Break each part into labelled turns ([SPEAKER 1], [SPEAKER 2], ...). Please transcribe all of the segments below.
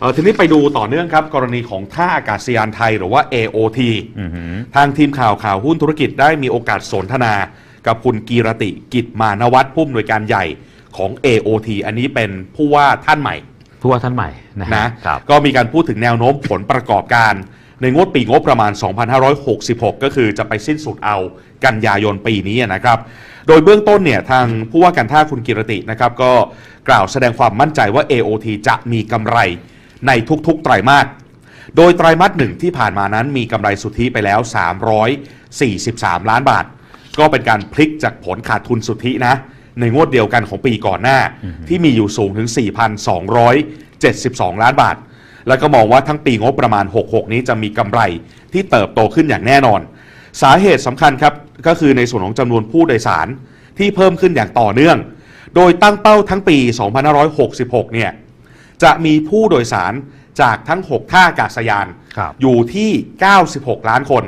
[SPEAKER 1] เออทีนี้ไปดูต่อเนื่องครับ กรณีของท่าอากาศยานไทยหรือว่า AOT
[SPEAKER 2] อือหือ
[SPEAKER 1] ทางทีมข่าวข่าวหุ้นธุรกิจได้มีโอกาสสนทนา กับคุณกีรติกิจมานวัฒน์ผู้อำนวยการใหญ่ของ AOT อันนี้เป็นผู้ว่าท่านใหม่
[SPEAKER 2] ผู้ว่าท่านใหม่นะฮะ
[SPEAKER 1] นะครับก็มีการพูดถึงแนวโน้มผลประกอบการ ในงวดปีงบประมาณ 2566 ก็คือจะไปสิ้นสุดเอากันยายนปีนี้นะครับ โดยเบื้องต้นเนี่ยทางผู้ว่าการท่าคุณกิรตินะครับก็กล่าวแสดงความมั่นใจว่า AOT จะมีกำไร ในทุกๆ ไตรมาส โดยไตรมาสหนึ่งที่ผ่านมานั้นมีกำไรสุทธิไปแล้ว 343 ล้านบาท ก็เป็นการพลิกจากผลขาดทุนสุทธินะ ในงวดเดียวกันของปีก่อนหน้า ที่มีอยู่สูงถึง 4,272 ล้านบาท แล้วก็มองว่าทั้งปีงบประมาณ 66 นี้จะมีกำไรที่เติบโตขึ้นอย่างแน่นอน สาเหตุสำคัญครับก็คือในส่วนของจำนวนผู้โดยสารที่เพิ่มขึ้นอย่างต่อเนื่อง โดยตั้งเป้าทั้งปี 2566 เนี่ย จะมีผู้โดยสารจากทั้ง 6 ท่าอากาศยาน
[SPEAKER 2] ครับ
[SPEAKER 1] อยู่ที่ 96 ล้านคน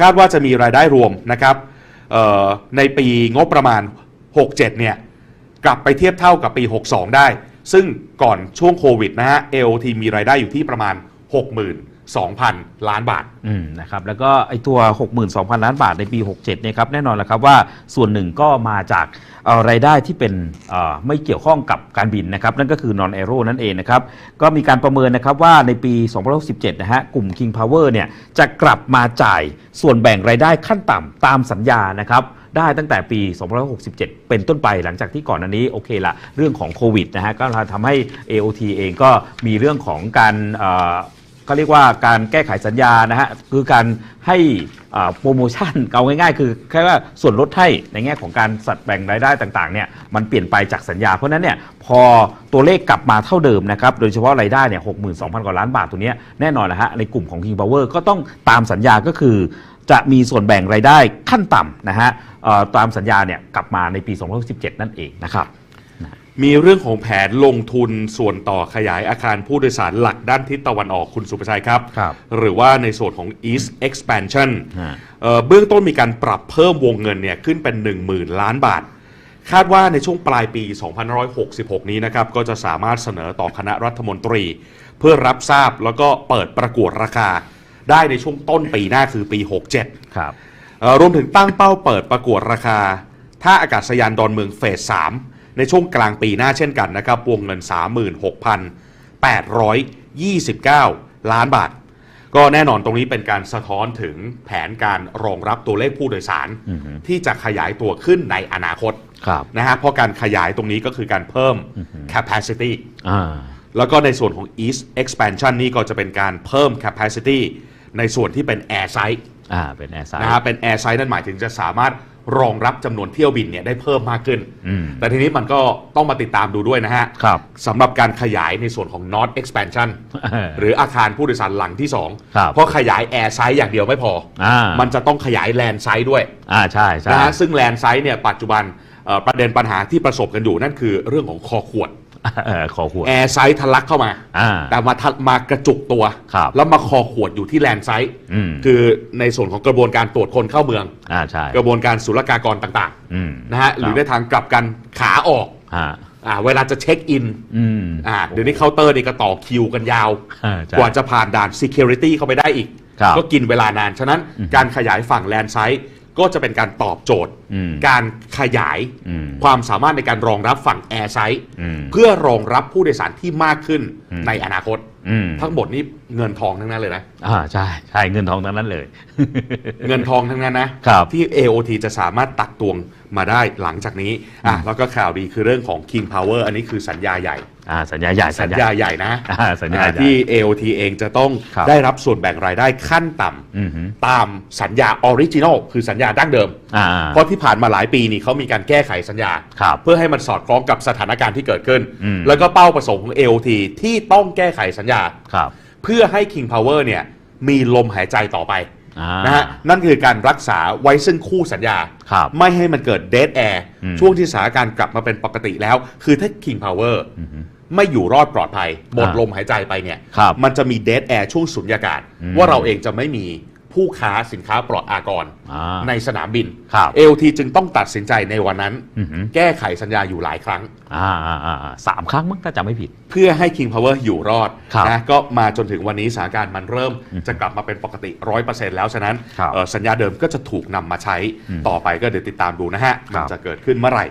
[SPEAKER 1] คาดว่าจะมีรายได้รวมนะครับเอ่อในปีงบประมาณ 67 เนี่ย กลับไปเทียบเท่ากับปี 62 ได้ ซึ่งก่อนช่วงโควิดนะฮะ AOT มีรายได้อยู่ที่ประมาณ 2,000 ล้านบาท
[SPEAKER 2] นะครับแล้วก็ไอตัว 62,000 ล้านบาทในปี 67เนี่ยครับแน่นอนแล้วครับว่าส่วนหนึ่งก็มาจากรายได้ที่เป็นไม่เกี่ยวข้องกับการบินนะครับนั่นก็คือ non aero นั่นเองนะครับก็มีการประเมินนะครับว่าในปี 2017นะฮะกลุ่ม King Power เนี่ยจะกลับมาจ่ายส่วนแบ่งรายได้ขั้นต่ำตามสัญญานะครับได้ตั้งแต่ปี 2567 เป็นต้นไปหลังจากที่ก่อนอันนี้โอเคละเรื่องของโควิดนะฮะก็ทำให้ AOT เองก็มีเรื่องของการ เอ่อก็เรียกว่าการแก้ไขสัญญานะฮะคือการให้อ่าโปรโมชั่น เอาง่ายๆ คือแค่ว่าส่วนลดให้ในแง่ของการสัดแบ่งรายได้ต่างๆเนี่ยมันเปลี่ยนไปจากสัญญา เพราะฉะนั้นเนี่ยพอตัวเลขกลับมาเท่าเดิมนะครับโดยเฉพาะรายได้เนี่ยหกหมื่นสองพันกว่าล้านบาทตัวเนี้ยแน่นอนนะฮะในกลุ่มของ King Power ก็ต้องตามสัญญาก็คือ จะมีส่วนแบ่งรายได้ขั้นต่ำนะฮะเอ่อตามสัญญาเนี่ยกลับมาในปี 2017 นั่นเองนะครับ
[SPEAKER 1] มีเรื่องของแผนลงทุนส่วนต่อขยายอาคารผู้โดยสารหลักด้านทิศตะวันออกคุณสุประชัยครับ
[SPEAKER 2] ครับ
[SPEAKER 1] หรือว่าในส่วนของ East Expansion
[SPEAKER 2] ฮะ
[SPEAKER 1] เอ่อเบื้องต้นมีการปรับเพิ่มวงเงินเนี่ยขึ้นเป็น 10,000 ล้านบาท คาดว่าในช่วงปลายปี 2566 นี้นะครับ ก็จะสามารถเสนอต่อคณะรัฐมนตรี เพื่อรับทราบแล้วก็เปิดประกวดราคา ได้ในช่วงต้นปีหน้าคือปี 67
[SPEAKER 2] ครับ
[SPEAKER 1] เอ่อรวมถึงตั้งเป้าเปิดประกวดราคาท่าอากาศยานดอนเมืองเฟส 3 ในช่วงกลางปีหน้าเช่นกันนะครับวงเงิน 36,829 ล้านบาท ก็แน่นอนตรงนี้เป็นการสะท้อนถึงแผนการรองรับตัวเลขผู้โดยสาร
[SPEAKER 2] อือฮึ
[SPEAKER 1] ที่จะขยายตัวขึ้นในอนาคต
[SPEAKER 2] ครับ
[SPEAKER 1] นะฮะเพราะการขยายตรงนี้ก็คือการเพิ่ม capacity
[SPEAKER 2] อ่า
[SPEAKER 1] แล้วก็ในส่วนของ East Expansion นี่ก็จะเป็นการเพิ่ม capacity ในส่วนที่เป็น air side
[SPEAKER 2] อ่าเป็นแอร์ไซ
[SPEAKER 1] นะฮะเป็น air side นั่นหมายถึงจะสามารถ รองรับจำนวนเที่ยวบินเนี่ยได้เพิ่มมากขึ้น
[SPEAKER 2] อืม
[SPEAKER 1] แต่ทีนี้มันก็ต้องมาติดตามดูด้วยนะฮะ
[SPEAKER 2] ครับ
[SPEAKER 1] สำหรับการขยายในส่วนของ North Expansion หรืออาคารผู้โดยสารหลังที่
[SPEAKER 2] ครับ
[SPEAKER 1] 2 เพราะขยาย air side อย่างเดียวไม่พอ
[SPEAKER 2] อ่า
[SPEAKER 1] มันจะต้องขยาย land side ด้วย
[SPEAKER 2] อ่าใช่ใช่
[SPEAKER 1] นะฮะซึ่ง land side เนี่ยปัจจุบันเอ่อประเด็นปัญหาที่ประสบกันอยู่นั่นคือเรื่องของคอขวด
[SPEAKER 2] เออขอหัว
[SPEAKER 1] แอร์ไซส์ทะลักเข้ามา
[SPEAKER 2] อ่า
[SPEAKER 1] แต่มาทะมากระจุกตัว
[SPEAKER 2] ครับ
[SPEAKER 1] แล้วมาคอขวดอยู่ที่แลนด์ไซส์
[SPEAKER 2] อืม
[SPEAKER 1] คือในส่วนของกระบวนการตรวจคนเข้าเมือง
[SPEAKER 2] อ่าใช่
[SPEAKER 1] กระบวนการศุลกากรต่าง
[SPEAKER 2] อืม
[SPEAKER 1] ๆนะฮะหรือในทางกลับกันขาออก
[SPEAKER 2] ฮะ
[SPEAKER 1] อ่าเวลาจะเช็คอิน
[SPEAKER 2] อืม
[SPEAKER 1] อ่าเดี๋ยวนี้เคาน์เตอร์นี่ก็ต่อคิวกันยาว
[SPEAKER 2] อ่าใช่
[SPEAKER 1] กว่าจะผ่านด่าน Security เข้าไปได้อีก
[SPEAKER 2] ครับ
[SPEAKER 1] ก็กินเวลานาน ฉะนั้นการขยายฝั่งแลนด์ไซส์ ก็จะเป็นการตอบโจทย์
[SPEAKER 2] อืม
[SPEAKER 1] การขยาย
[SPEAKER 2] อืม
[SPEAKER 1] ความสามารถในการรองรับฝั่งแอร์ไซส์
[SPEAKER 2] อืม
[SPEAKER 1] เพื่อรองรับผู้โดยสารที่มากขึ้น
[SPEAKER 2] อืม
[SPEAKER 1] ในอนาคต
[SPEAKER 2] อืม
[SPEAKER 1] ทั้งหมดนี้เงินทองทั้งนั้นเลยนะ
[SPEAKER 2] อ่าใช่ใช่เงินทองทั้งนั้นเลย
[SPEAKER 1] เงินทองทั้งนั้นนะครับ ที่ AOT จะสามารถตักตวง มาได้หลังจากนี้อะแล้วก็ข่าวดีคือเรื่องของ King Power อันนี้คือสัญญาใหญ่
[SPEAKER 2] อ่าสัญญาใหญ่
[SPEAKER 1] สัญญาใหญ่นะ
[SPEAKER 2] อ่าสัญญา
[SPEAKER 1] อ่า
[SPEAKER 2] ใหญ่
[SPEAKER 1] ที่ AOT เองจะต้อง
[SPEAKER 2] ครับ
[SPEAKER 1] ได้รับส่วนแบ่งรายได้ขั้นต่
[SPEAKER 2] อืมฮึำ
[SPEAKER 1] ตามสัญญาออริจินอลคือสัญญาดั้งเดิม
[SPEAKER 2] อ่า
[SPEAKER 1] เพราะที่ผ่านมาหลายปีนี่เขามีการแก้ไขสัญญา
[SPEAKER 2] ครับ
[SPEAKER 1] เพื่อให้มันสอดคล้องกับสถานการณ์ที่เกิดขึ้น
[SPEAKER 2] อืม
[SPEAKER 1] แล้วก็เป้าประสงค์ของ AOT ที่ต้องแก้ไขสัญญา
[SPEAKER 2] ครับ
[SPEAKER 1] เพื่อให้ King Power เนี่ยมีลมหายใจต่อไป
[SPEAKER 2] อ่า
[SPEAKER 1] นะฮะนั่นคือการรักษาไว้ซึ่งคู่สัญญา
[SPEAKER 2] ครับ
[SPEAKER 1] ไม่ให้มันเกิดเด a แอร์
[SPEAKER 2] อืม
[SPEAKER 1] ช่วงที่สถานการณ์กลับมาเป็นปกติแล้ว คือถ้า King Power
[SPEAKER 2] อืมฮึ
[SPEAKER 1] ไม่อยู่รอดปลอดภัยหมด
[SPEAKER 2] อ่า
[SPEAKER 1] ลมหายใจไปเนี่ย
[SPEAKER 2] ครับ
[SPEAKER 1] มันจะมีเด a แอร์ช่วงสุญญากาศ
[SPEAKER 2] อืม
[SPEAKER 1] ว่าเราเองจะไม่มี ผู้ค้าสินค้าปลอดอากร
[SPEAKER 2] อ่า
[SPEAKER 1] ในสนามบิน
[SPEAKER 2] ครับ
[SPEAKER 1] AOT จึงต้องตัดสินใจในวันนั้น
[SPEAKER 2] อือหือ
[SPEAKER 1] แก้ไขสัญญาอยู่หลายครั้ง
[SPEAKER 2] อ่าอ่าอ่าอ่าสามครั้งมั้งถ้าจำไม่ผิด
[SPEAKER 1] เพื่อให้ King Power อยู่รอด
[SPEAKER 2] ครับ
[SPEAKER 1] นะก็มาจนถึงวันนี้สถานการณ์มันเริ่มจะกลับมาเป็นปกติ 100%แล้วฉะนั้น
[SPEAKER 2] ครับ
[SPEAKER 1] เอ่อสัญญาเดิมก็จะถูกนำมาใช้
[SPEAKER 2] อืม
[SPEAKER 1] ต่อไปก็เดี๋ยวติดตามดูนะฮะ
[SPEAKER 2] ครั
[SPEAKER 1] มัน
[SPEAKER 2] บ
[SPEAKER 1] จะเกิดขึ้นเมื่อไหร่